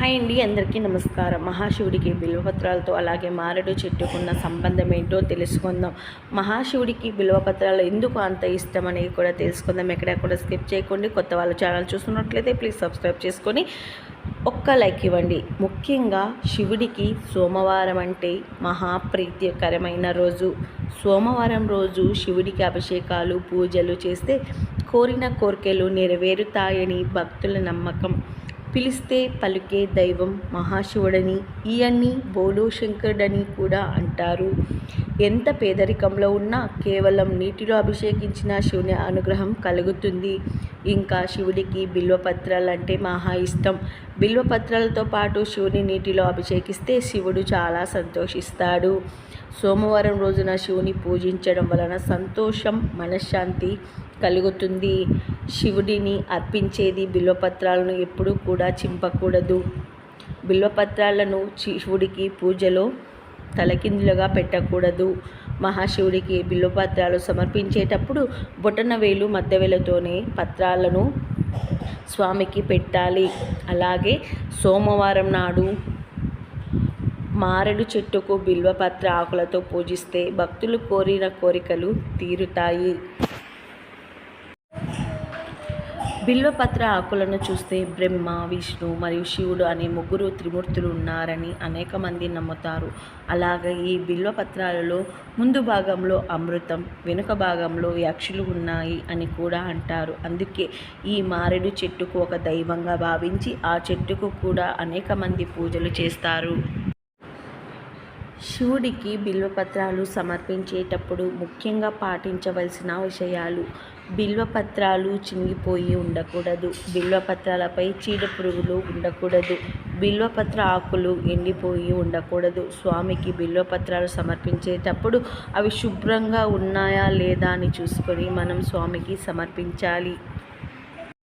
Hi అండి అందరికీ నమస్కారం. మహాశివుడికి బిల్వపత్రాలతో అలాగే మారడు చెట్టుకున్న సంబంధం ఏంటో తెలుసుకుందాం. మహాశివుడికి బిల్వపత్రాలు ఎందుకు అంత ఇష్టం అనేది కూడా తెలుసుకుందాం. ఎక్కడ కూడా స్కిప్ చేయకండి. కొత్త వాళ్ళ ఛానల్ చూస్తున్నట్లయితే ప్లీజ్ సబ్స్క్రైబ్ చేసుకొని ఒక్క లైక్ ఇవ్వండి. ముఖ్యంగా శివుడికి సోమవారం అంటే మహాప్రీతికరమైన రోజు. సోమవారం రోజు శివుడికి అభిషేకాలు పూజలు చేస్తే కోరిన కోరికలు నెరవేరుతాయని భక్తుల నమ్మకం. పిలిస్తే పలికే దైవం మహాశివుడని ఈయన్ని బోలో శంకరుడని కూడా అంటారు. ఎంత పేదరికంలో ఉన్నా కేవలం నీటిలో అభిషేకించిన శివుని అనుగ్రహం కలుగుతుంది. ఇంకా శివుడికి బిల్వపత్రాలు అంటే మహా ఇష్టం. బిల్వపత్రాలతో పాటు శివుని నీటిలో అభిషేకిస్తే శివుడు చాలా సంతోషిస్తాడు. సోమవారం రోజున శివుని పూజించడం వలన సంతోషం మనశ్శాంతి కలుగుతుంది. శివుడిని అర్పించేది బిల్వపత్రాలను ఎప్పుడూ కూడా చింపకూడదు. బిల్వపత్రాలను శివుడికి పూజలో తలకిందులుగా పెట్టకూడదు. మహాశివుడికి బిల్వపత్రాలు సమర్పించేటప్పుడు బొటన వేలు మధ్యవేలతోనే పత్రాలను స్వామికి పెట్టాలి. అలాగే సోమవారం నాడు మారెడు చెట్టుకు బిల్వపత్ర ఆకులతో పూజిస్తే భక్తులు కోరిన కోరికలు తీరుతాయి. బిల్వపత్ర ఆకులను చూస్తే బ్రహ్మ విష్ణు మరియు శివుడు అనే ముగ్గురు త్రిమూర్తులు ఉన్నారని అనేక మంది నమ్ముతారు. అలాగే ఈ బిల్వపత్రాలలో ముందు భాగంలో అమృతం వెనుక భాగంలో యక్షులు ఉన్నాయి అని కూడా అంటారు. అందుకే ఈ మారేడు చెట్టుకు ఒక దైవంగా భావించి ఆ చెట్టుకు కూడా అనేక మంది పూజలు చేస్తారు. శివుడికి బిల్వపత్రాలు సమర్పించేటప్పుడు ముఖ్యంగా పాటించవలసిన విషయాలు. బిల్వపత్రాలు చినిగిపోయి ఉండకూడదు. బిల్వపత్రాలపై చీడపురుగులు ఉండకూడదు. బిల్వపత్ర ఆకులు ఎండిపోయి ఉండకూడదు. స్వామికి బిల్వపత్రాలు సమర్పించేటప్పుడు అవి శుభ్రంగా ఉన్నాయా లేదా అని చూసుకొని మనం స్వామికి సమర్పించాలి.